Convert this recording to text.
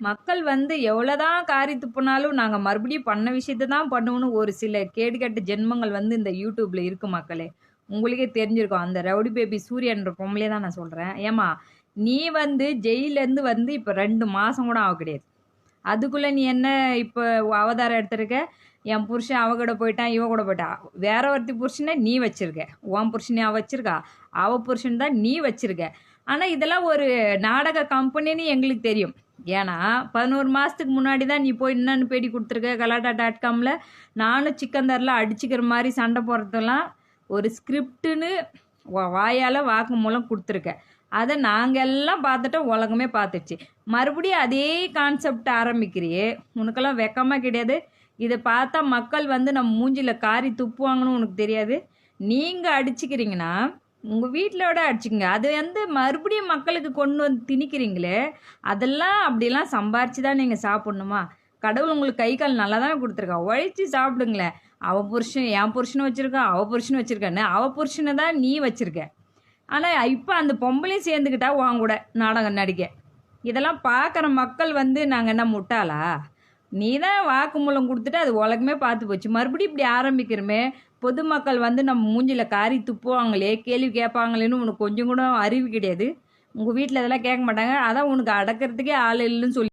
மக்கள் வந்து எவ்வளோதான் காரி துப்புனாலும் நாங்கள் மறுபடியும் பண்ண விஷயத்த தான் பண்ணுவோன்னு ஒரு சில கேடுகட்ட ஜென்மங்கள் வந்து இந்த யூடியூப்ல இருக்கு மக்களே. உங்களுக்கே தெரிஞ்சிருக்கும். அந்த ரவுடி பேபி சூரியன்ற பொம்பளே தான் நான் சொல்கிறேன் ஏமா நீ வந்து ஜெயிலேருந்து வந்து இப்போ ரெண்டு மாதம் கூட ஆக கிடையாது. அதுக்குள்ளே நீ என்ன இப்போ அவதாரம் எடுத்திருக்க? என் புருஷன் அவ கூட போயிட்டான் இவ கூட போயிட்டான் வேற ஒருத்தி புருஷனை நீ வச்சிருக்க. உன் புருஷனை அவ வச்சிருக்கா? அவ புருஷன் தான் நீ வச்சிருக்க. ஆனால் இதெல்லாம் ஒரு நாடக கம்பெனின்னு எங்களுக்கு தெரியும். ஏன்னா பதினோரு மாதத்துக்கு முன்னாடி தான் நீ போய் என்னென்னு பேடி கொடுத்துருக்க கலாட்டா டாட் காமில் நானும் சிக்கந்தரில் அடிச்சுக்கிற மாதிரி சண்டை போடுறதெல்லாம் ஒரு ஸ்கிரிப்டுன்னு வாயால் வாக்கு மூலம் கொடுத்துருக்க. அதை நாங்கள் எல்லாம் பார்த்துட்டோம் உலகமே பார்த்துச்சு. மறுபடியும் அதே கான்செப்ட் ஆரம்பிக்கிறியே உனக்கெல்லாம் வெக்கமாக கிடையாது. இதை பார்த்தா மக்கள் வந்து நம்ம மூஞ்சியில் காரி துப்புவாங்கன்னு உனக்கு தெரியாது. நீங்கள் அடிச்சுக்கிறீங்கன்னா உங்கள் வீட்டிலோட அடிச்சுக்கங்க. அது வந்து மறுபடியும் மக்களுக்கு கொண்டு வந்து திணிக்கிறீங்களே அதெல்லாம் அப்படிலாம் சம்பாரிச்சு தான் நீங்கள் சாப்பிட்ணுமா? கடவுள் உங்களுக்கு கை கால் நல்லா தானே கொடுத்துருக்கா? உழைச்சி சாப்பிடுங்களேன். அவள் புருஷன் என் புருஷனை வச்சுருக்கான் அவள் புருஷனை வச்சுருக்கான்னு அவள் புருஷனை தான் நீ வச்சுருக்க. ஆனால் இப்போ அந்த பொம்பளையும் சேர்ந்துக்கிட்டா உன் கூட நாடகம் நடிக்க. இதெல்லாம் பார்க்குற மக்கள் வந்து நாங்கள் என்ன முட்டாளா? நீ தான் வாக்குமூலம் கொடுத்துட்டு அது உலகமே பார்த்து போச்சு. மறுபடியும் இப்படி ஆரம்பிக்கிறோமே பொதுமக்கள் வந்து நம்ம மூஞ்சியில் காரி துப்புவாங்களே கேள்வி கேட்பாங்களேன்னு உனக்கு கொஞ்சம் கூட அறிவு கிடையாது. உங்கள் வீட்டில் இதெல்லாம் கேட்க மாட்டாங்க. அதான் உனக்கு அடக்கிறதுக்கே ஆள் இல்லைன்னு சொல்லி